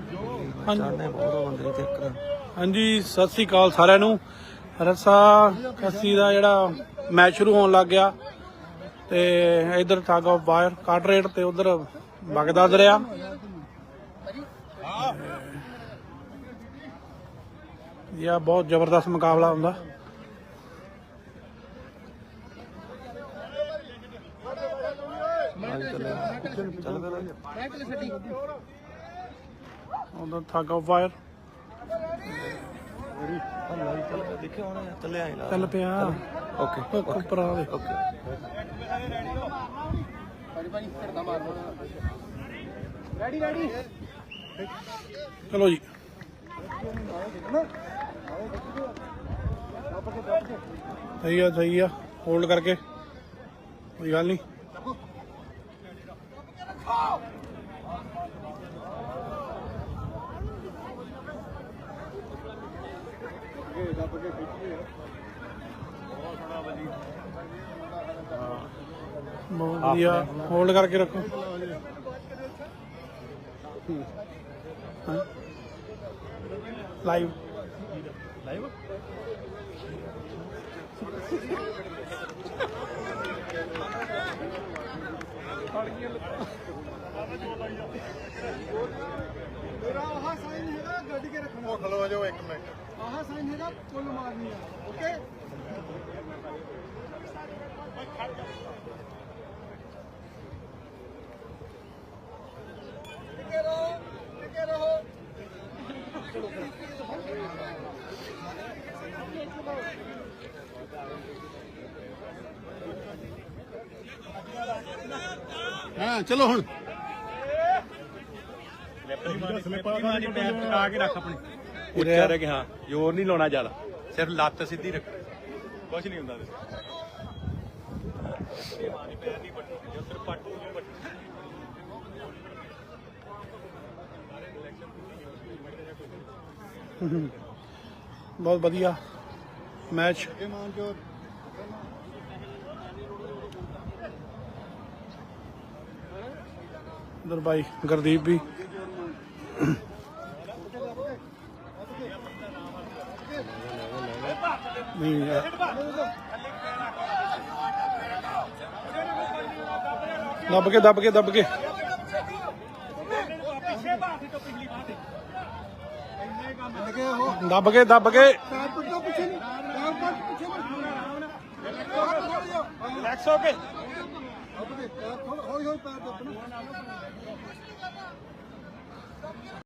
ਚਾਹਨੇ ਬਹੁਤ ਬੰਦੇ ਤੇ ਇੱਕ ਹਾਂਜੀ ਸਤਿ ਸ੍ਰੀ ਅਕਾਲ ਸਾਰਿਆਂ ਨੂੰ। ਰਸਾ ਕੱਸੀ ਦਾ ਜਿਹੜਾ ਮੈਚ ਸ਼ੁਰੂ ਹੋਣ ਲੱਗ ਗਿਆ ਤੇ ਇਧਰ ਠੱਗ ਆਫ ਵਾਇਰ ਕੱਟ ਰੇਟ ਤੇ ਉਧਰ ਵਗਦਾ ਦਰਿਆ ਇਹ ਬਹੁਤ ਜ਼ਬਰਦਸਤ ਮੁਕਾਬਲਾ ਹੁੰਦਾ। ਚੱਲ ਉਧਰ ਠੱਗ ਆਫ ਵਾਇਰ ਚੱਲ ਪਿਆ ਦੇਖਿਆ ਹੁਣ ਚੱਲਿਆ ਹੀ ਲਾ ਚੱਲ ਪਿਆ। ਓਕੇ ਉਹ ਉੱਪਰ ਆ ਦੇ ਓਕੇ ਚਲੋ ਜੀ। ਸਹੀ ਆ ਸਹੀ ਆ। ਹੋਲਡ ਕਰਕੇ। ਕੋਈ ਗੱਲ ਨਹੀਂ। ਬਹੁਤ ਵਧੀਆ। ਹੋਲਡ ਕਰਕੇ ਰੱਖੋ। ਲਾਈਵ ਲਾਈਵ ਮੇਰਾ ਆਹ ਸਾਈਨ ਹੈਗਾ ਗੱਡੀ ਕੇ ਰੱਖਣਾ। ਖਲੋ ਜਾਓ 1 ਮਿੰਟ। ਆਹ ਸਾਈਨ ਹੈਗਾ ਪੁੱਲ ਮਾਰਨੀ ਆ ਓਕੇ ਟਿਕੇ ਰਹੋ ਟਿਕੇ ਰਹੋ। ਹਾਂ ਚਲੋ ਹੁਣ। ਉੱਚਾ ਰਹਿ ਹਾਂ ਜ਼ੋਰ ਨਹੀਂ ਲਾਉਣਾ ਜ਼ਿਆਦਾ ਸਿਰਫ ਲੱਤ ਸਿੱਧੀ ਰੱਖ। ਕੁਝ ਨਹੀਂ ਹੁੰਦਾ ਬਹੁਤ ਵਧੀਆ ਮੈਚ। ਇਧਰ ਭਾਈ ਗੁਰਦੀਪ ਵੀ। ਨਹੀਂ ਦੱਬ ਕੇ ਦੱਬ ਕੇ ਦੱਬ ਕੇ। ਦੱਬ ਕੇ ਦੱਬ ਕੇ। ਪੈਰ ਹੋ ਕੇ ਹੌਲੀ ਹੌਲੀ ਪੈਰ ਦੱਬਣਾ